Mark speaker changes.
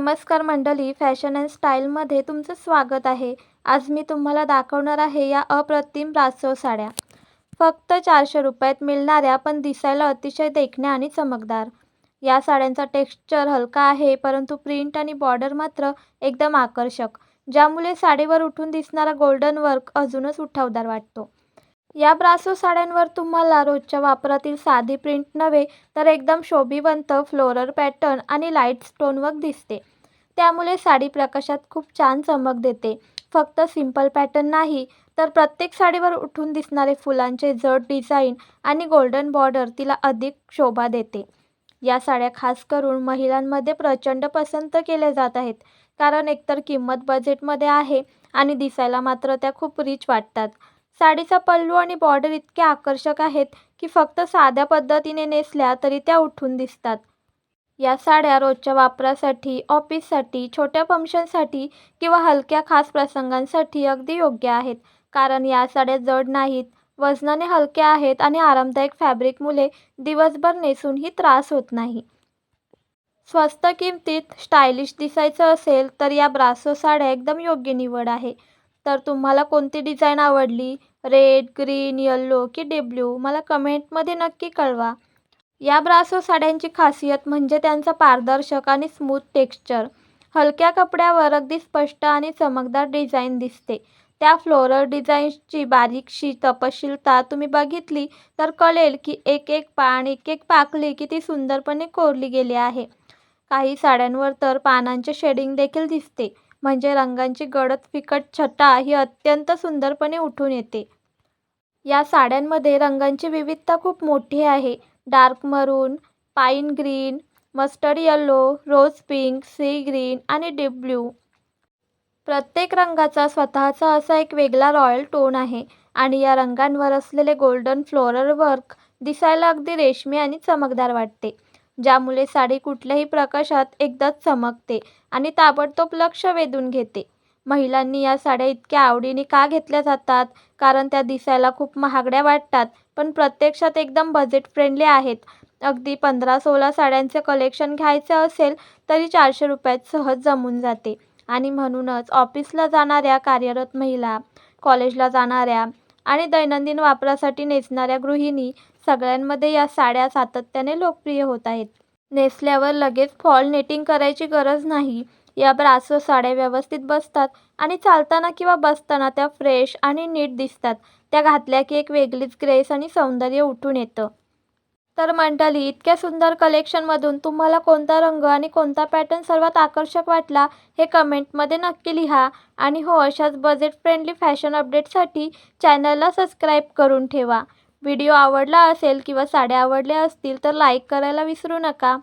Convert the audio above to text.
Speaker 1: नमस्कार मंडळी fashion and स्टाईलमध्ये तुमचं स्वागत आहे. आज मी तुम्हाला दाखवणार आहे या अप्रतिम रासो साड्या. फक्त चारशे रुपयात मिळणाऱ्या पण दिसायला अतिशय देखण्या आणि चमकदार. या साड्यांचा टेक्स्चर हलका आहे परंतु प्रिंट आणि बॉर्डर मात्र एकदम आकर्षक ज्यामुळे साडीवर उठून दिसणारा गोल्डन वर्क अजूनच उठावदार वाटतो. या ब्रासो साड्यांवर तुम्हाला रोजच्या वापरातील साधी प्रिंट नव्हे तर एकदम शोभिवंत फ्लोरल पॅटर्न आणि लाइट स्टोनवर्क दिसते. त्यामुळे साडी प्रकाशात खूप छान चमक देते. फक्त सिंपल पॅटर्न नाही तर प्रत्येक साडीवर उठून दिसणारे फुलांचे जड डिझाईन आणि गोल्डन बॉर्डर तिला अधिक शोभा देते. या साड्या खास करून महिलांमध्ये प्रचंड पसंत केल्या जात आहेत कारण एकतर किंमत बजेटमध्ये आहे आणि दिसायला मात्र त्या खूप रिच वाटतात. साडीचा पल्लू आणि बॉर्डर इतके आकर्षक आहेत की फक्त साध्या पद्धतीने नेसल्या तरी त्या उठून दिसतात. या साड्या रोजच्या वापरासाठी ऑफिससाठी छोट्या फंक्शनसाठी किंवा हलक्या खास प्रसंगांसाठी अगदी योग्य आहेत. कारण या साड्या जड नाहीत वजनाने हलक्या आहेत आणि आरामदायक फॅब्रिकमुळे दिवसभर नेसूनही त्रास होत नाही. स्वस्त किमतीत स्टायलिश दिसायचं असेल तर या ब्रासो साड्या एकदम योग्य निवड आहे. तर तुम्हाला कोणती डिझाईन आवडली? रेड ग्रीन यल्लो की डे ब्ल्यू मला कमेंटमध्ये नक्की कळवा. या ब्रासो साड्यांची खासियत म्हणजे त्यांचा पारदर्शक आणि स्मूथ टेक्स्चर हलक्या कपड्यावर अगदी स्पष्ट आणि चमकदार डिझाईन दिसते. त्या फ्लोरल डिझाईन्सची बारीकशी तपशीलता तुम्ही बघितली तर कळेल की एक एक पान एक एक पाकळी किती सुंदरपणे कोरली गेली आहे. काही साड्यांवर तर पानांचे शेडिंग देखील दिसते. म्हणजे रंगांची गडद फिकट छटा ही अत्यंत सुंदरपणे उठून येते. या साड्यांमध्ये रंगांची विविधता खूप मोठी आहे. Dark maroon pine green mustard yellow rose pink sea green आणि डीप ब्ल्यू प्रत्येक रंगाचा स्वतःचा असा एक वेगळा रॉयल टोन आहे आणि या रंगांवर असलेले गोल्डन फ्लोरल वर्क दिसायला अगदी रेशमी आणि चमकदार वाटते. ज्यामुळे साडी कुठल्याही प्रकाशात एकदाच चमकते आणि ताबडतोब लक्ष वेधून घेते. महिलांनी या साड्या इतक्या आवडीने का घेतल्या जातात? कारण त्या दिसायला खूप महागड्या वाटतात पण प्रत्यक्षात एकदम बजेट फ्रेंडली आहेत. अगदी पंधरा सोळा साड्यांचे कलेक्शन घ्यायचं असेल तरी चारशे रुपयात सहज जमून जाते. आणि म्हणूनच ऑफिसला जाणाऱ्या कार्यरत महिला कॉलेजला जाणाऱ्या आणि दैनंदिन वापरासाठी नेसणाऱ्या गृहिणी सगळ्यांमध्ये या साड्या सातत्याने लोकप्रिय होत आहेत. नेसल्यावर लगेच फॉल नेटिंग करायची गरज नाही. या ब्रासो साड्या व्यवस्थित बसतात आणि चालताना किंवा बसताना त्या फ्रेश आणि नीट दिसतात. त्या घातल्या की एक वेगळीच ग्रेस आणि सौंदर्य उठून येतं. तर मंडळी इतक्या सुंदर कलेक्शनमधून तुम्हाला कोणता रंग आणि कोणता पॅटर्न सर्वात आकर्षक वाटला हे कमेंटमध्ये नक्की लिहा. आणि हो अशाच बजेट फ्रेंडली फॅशन अपडेटसाठी चॅनलला सबस्क्राईब करून ठेवा. व्हिडिओ आवडला असेल किंवा साड्या आवडल्या असतील तर लाईक करायला विसरू नका.